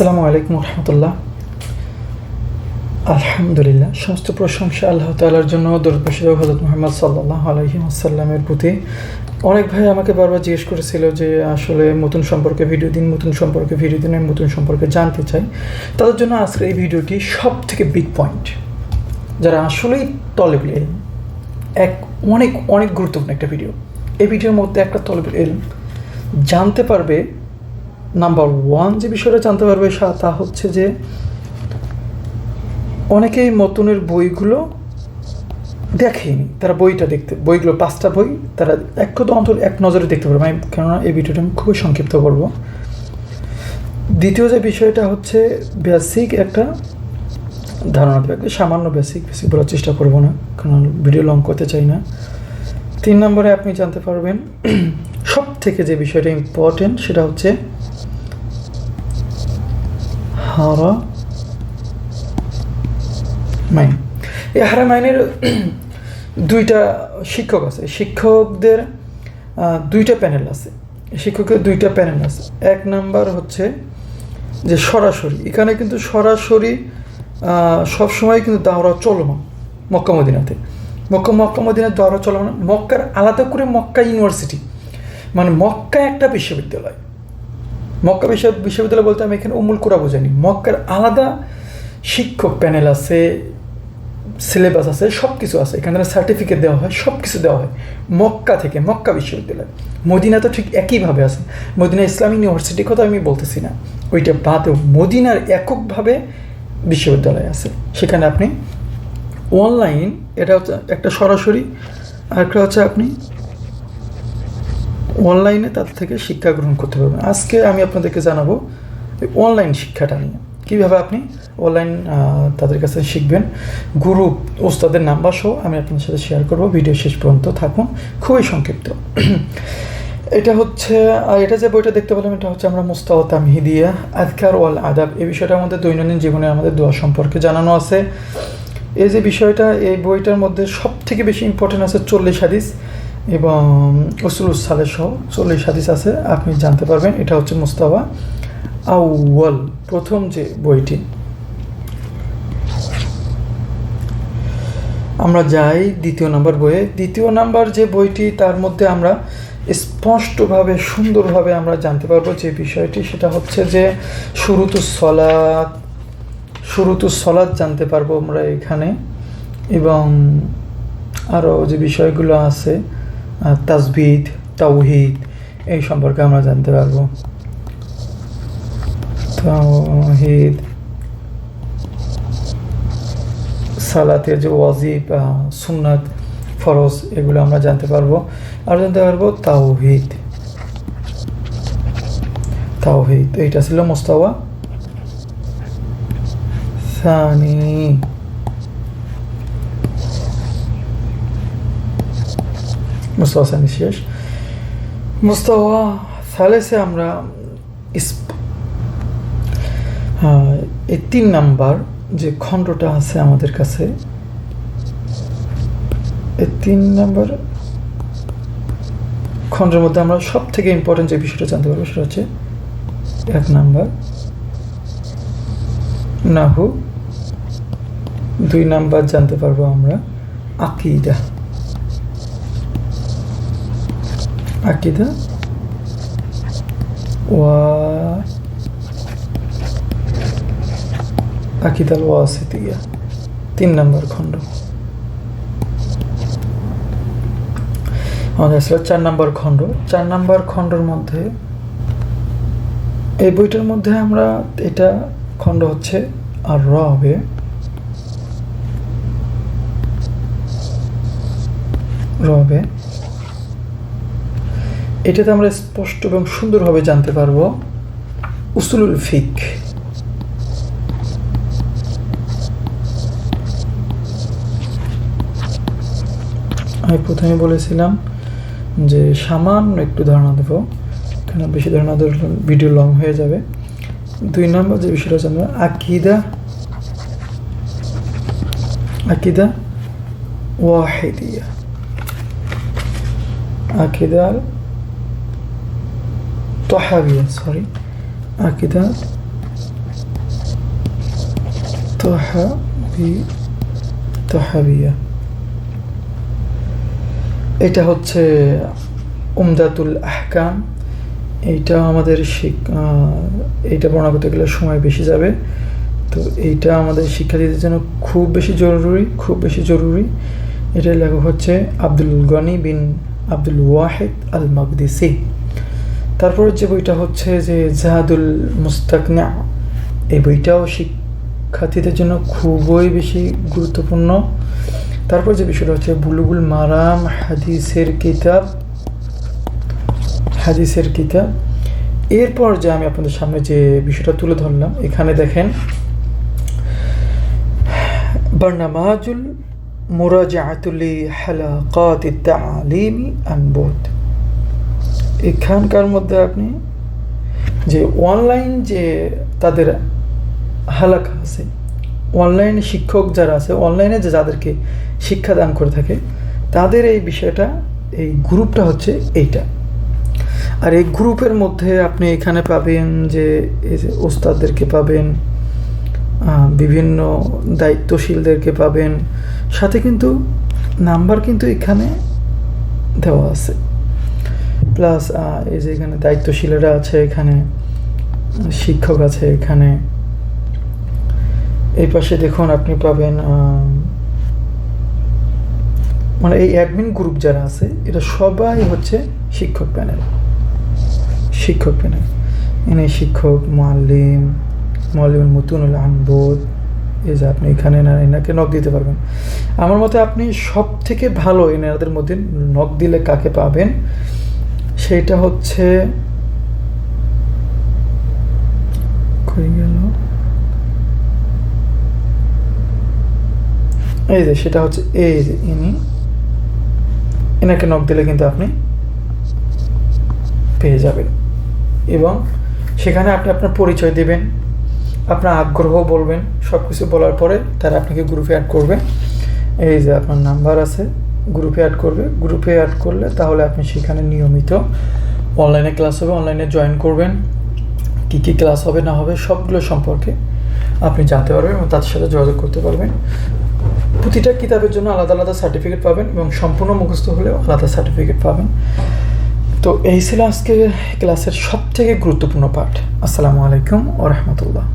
আসসালামু আলাইকুম রহমতুল্লাহ। আলহামদুলিল্লাহ, সমস্ত প্রশংসা আল্লাহ তালার জন্য দুর্বাসী হজরত মোহাম্মদ সাল্লাহ আলহিম আসাল্লামের প্রতি। অনেক ভাই আমাকে বারবার জিজ্ঞেস করেছিল যে আসলে নতুন সম্পর্কে ভিডিও দিন, নতুন সম্পর্কে ভিডিও দিন নতুন সম্পর্কে জানতে চাই। তাদের জন্য আজকের এই ভিডিওটি সব থেকে বিগ পয়েন্ট যারা আসলেই তলেব এলম এক অনেক অনেক গুরুত্বপূর্ণ একটা ভিডিও এই ভিডিওর মধ্যে একটা তলেব এলম জানতে পারবে নাম্বার ওয়ান যে বিষয়টা জানতে পারবে তা হচ্ছে যে অনেকেই মতনের বইগুলো দেখেনি, তারা বইটা দেখতে, বইগুলো পাঁচটা বই তারা এক অন্তর এক নজরে দেখতে পারবে। আমি কেননা এই ভিডিওটা আমি খুবই সংক্ষিপ্ত করব। দ্বিতীয় যে বিষয়টা হচ্ছে বেসিক একটা ধারণা দেবে সামান্য বেসিক বেসিক বলার চেষ্টা করব না কারণ ভিডিও লং করতে চাই না। তিন নম্বরে আপনি জানতে পারবেন সব থেকে যে বিষয়টা ইম্পর্টেন্ট সেটা হচ্ছে হারা মাইন এই হারা মাইনের দুইটা শিক্ষক আছে। শিক্ষকদের দুইটা প্যানেল আছে। শিক্ষকের দুইটা প্যানেল আছে। এক নাম্বার হচ্ছে যে সরাসরি। এখানে কিন্তু সরাসরি সবসময় কিন্তু দাওরা চলমান মক্কা মদিনাতে। মক্কা মক্কা মদিনার দাওরা চলমান মক্কার আলাদা করে মক্কা ইউনিভার্সিটি। মানে মক্কা একটা বিশ্ববিদ্যালয়। মক্কা বিশ্ব বিশ্ববিদ্যালয় বলতে আমি এখানে অমূল করা বোঝাইনি। মক্কার আলাদা শিক্ষক প্যানেল আছে, সিলেবাস আছে সব কিছু আছে। এখানে সার্টিফিকেট দেওয়া হয় সব কিছু দেওয়া হয় মক্কা থেকে, মক্কা বিশ্ববিদ্যালয়। মদিনা তো ঠিক একইভাবে আছে। মদিনা ইসলাম ইউনিভার্সিটির কথা আমি বলতেছি না। ওইটা বাদেও মদিনার এককভাবে বিশ্ববিদ্যালয় আছে। সেখানে আপনি অনলাইন এটা হচ্ছে একটা সরাসরি আর একটা হচ্ছে আপনি অনলাইনে তাদের থেকে শিক্ষা গ্রহণ করতে পারবেন আজকে আমি আপনাদেরকে জানাব অনলাইন শিক্ষাটা নিয়ে। কীভাবে আপনি অনলাইন তাদের কাছে শিখবেন? গুরু ওস্তাদের নাম্বার সহ আমি আপনাদের সাথে শেয়ার করব। ভিডিও শেষ পর্যন্ত থাকুন। খুবই সংক্ষিপ্ত। এটা হচ্ছে, আর এটা যে বইটা দেখতে পেলাম, এটা হচ্ছে আমরা মুস্তাওয়া তামহিদিয়া আদকার ওয়াল আদাব। এই বিষয়টা আমাদের দৈনন্দিন জীবনে আমাদের দোয়া সম্পর্কে জানানো আছে। এই যে বিষয়টা, এই বইটার মধ্যে সব থেকে বেশি ইম্পর্টেন্ট আছে চল্লিশ হাদিস। এবং উসুলুস সালে সহ চল্লিশ হাদিস আছে, আপনি জানতে পারবেন। এটা হচ্ছে মুস্তাওয়া আউয়াল, প্রথম যে বইটি। আমরা যাই দ্বিতীয় নাম্বার বইয়ে। দ্বিতীয় নাম্বার যে বইটি, তার মধ্যে আমরা স্পষ্টভাবে, সুন্দরভাবে আমরা জানতে পারব যে বিষয়টি। সেটা হচ্ছে যে শুরুতু সলাদ শুরুতু সলাদ জানতে পারব আমরা এখানে। এবং আরও যে বিষয়গুলো আছে তাজবিদ তাওহিদ, এই সম্পর্কে আমরা জানতে পারব। তাওহিদ, সালাতের যে ওয়াজিব সুন্নাত, ফরজ, এগুলো আমরা জানতে পারব। আর জানতে পারব তাওহিদ। তাওহিদ, এইটা ছিল মোস্তাওয়া। সানি। মুস্তাওয়া সানি শেষ। মুস্তাওয়া সালেসে আমরা এই তিন নাম্বার যে খণ্ডটা আছে আমাদের কাছে এই তিন নাম্বার খণ্ডের মধ্যে আমরা সব থেকে ইম্পর্টেন্ট যে বিষয়টা জানতে পারব সেটা হচ্ছে এক নাম্বার। নাহু, দুই নাম্বার জানতে পারব আমরা আকিদা। আকিদা ওয়া আকিদাল ওয়াসিতিয়া তিন নম্বর খণ্ড। আমাদের আসলে চার নম্বর খণ্ড। চার নম্বর খণ্ডের মধ্যে, এই বইটার মধ্যে আমরা এটা খণ্ড হচ্ছে আর র হবে। রবে এটাতে আমরা স্পষ্ট এবং সুন্দরভাবে জানতে পারব উসুলুল ফিক। আমি প্রথমে বলেছিলাম যে সামান্য একটু ধারণা দেবো কেন বেশি ধারণা দিলে ভিডিও লং হয়ে যাবে। দুই নম্বর যে বিষয়টা আমরা আকিদা আকিদা ওয়াহিদিয়া। আকিদার তহাবিয়া সরি আকিদা তহাবি তহাবিয়া এটা হচ্ছে উমদাতুল আহকাম। এইটা আমাদের এইটা বর্ণনা করতে গেলে সময় বেশি যাবে। তো এইটা আমাদের শিক্ষার্থীদের জন্য খুব বেশি জরুরি, খুব বেশি জরুরি। এটার লেখক হচ্ছে আব্দুল গনি বিন আব্দুল ওয়াহেদ আল মাকদিসি তারপর যে বইটা হচ্ছে যে জাহাদুল মুস্তাকনা, এই বইটাও শিক্ষার্থীদের জন্য খুবই বেশি গুরুত্বপূর্ণ। তারপর যে বিষয়টা হচ্ছে বুলুগুল মারাম হাদিসের কিতাব হাদিসের কিতাব। এরপর যে আমি আপনাদের সামনে যে বিষয়টা তুলে ধরলাম, এখানে দেখেন বর্ণামাজুল মুরাজাতুলি হালাকাত তালিমি আনবোধ এখানকার মধ্যে আপনি যে অনলাইন যে তাদের হালাকা আছে অনলাইন শিক্ষক যারা আছে অনলাইনে যে যাদেরকে শিক্ষাদান করে থাকে, তাদের এই বিষয়টা, এই গ্রুপটা হচ্ছে এইটা। আর এই গ্রুপের মধ্যে আপনি এখানে পাবেন যে ওস্তাদদেরকে পাবেন বিভিন্ন দায়িত্বশীলদেরকে পাবেন, সাথে কিন্তু নাম্বার কিন্তু এখানে দেওয়া আছে। প্লাস এই যে এখানে দায়িত্বশীলেরা আছে এখানে, শিক্ষক আছে এখানে। এই পাশে দেখুন আপনি পাবেন মানে এই অ্যাডমিন গ্রুপ যারা আছে এটা সবাই হচ্ছে শিক্ষক প্যানেল শিক্ষক প্যানেল এনে শিক্ষক মোয়াল্লিম মোয়াল্লিম মতুনুল আনবোধ এই যে আপনি এখানে না, এনাকে নখ দিতে পারবেন। আমার মতে আপনি সব থেকে ভালো এনাদের মধ্যে নখ দিলে কাকে পাবেন? সেটা হচ্ছে গেল? এই যে, সেটা হচ্ছে এই যে, ইনি। এনাকে নক দিলে কিন্তু আপনি পেয়ে যাবেন। এবং সেখানে আপনি আপনার পরিচয় দেবেন, আপনার আগ্রহ বলবেন সব কিছু বলার পরে তারা আপনাকে গ্রুপে অ্যাড করবে। এই যে, আপনার নাম্বার আছে। গ্রুপে অ্যাড করবে। গ্রুপে অ্যাড করলে তাহলে আপনি সেখানে নিয়মিত অনলাইনে ক্লাস হবে অনলাইনে জয়েন করবেন। কী কী ক্লাস হবে, না হবে, সবগুলো সম্পর্কে আপনি জানতে পারবেন এবং তাদের সাথে যোগাযোগ করতে পারবেন। প্রতিটা কিতাবের জন্য আলাদা আলাদা সার্টিফিকেট পাবেন এবং সম্পূর্ণ মুখস্থ হলেও আলাদা সার্টিফিকেট পাবেন। তো এই ছিল আজকে ক্লাসের সব থেকে গুরুত্বপূর্ণ পাঠ আসসালামু আলাইকুম ও রহমতুল্লাহ।